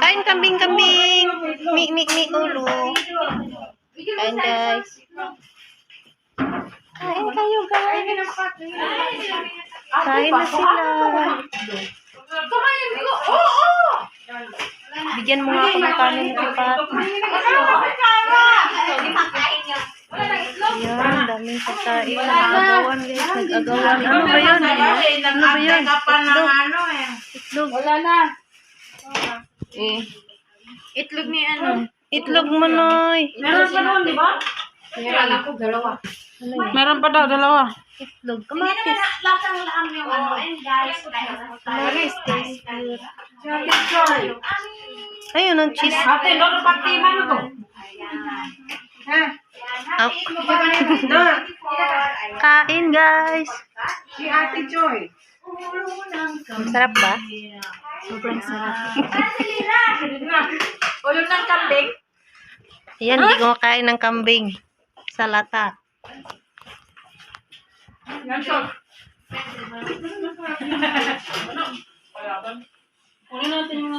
Kain kambing, kambing. Mi, mi, mi, ulo. Kain, guys. Kain kayo, guys. Kain na sila. Kumain ko. Oo! Bigyan mo ako ng kanin ng pat. Yan, daming pagkain. Nag-agawan, guys. Nag-agawan. Ano ba yun? Ano ba eh. Itlog. Wala na. Eh. Itlog ni ano. Itlog mo, Noy. Meron pa doon, di ba? Meron ko dalawa. Meron pa daw, dalawa. Itlog. Kamatis. Lasang laam yung ano. And guys, good. Joy. Ayun, ang cheese. Ate, lolo pati man to. Ha? Kain, guys. Si Ate Joy. Sarap ba? Sobrang sarap. Ulam ng kambing. Ayan, hindi ko makain ng kambing. Sa lata. Yan, Sean. Ano? Wala? Kunin natin yung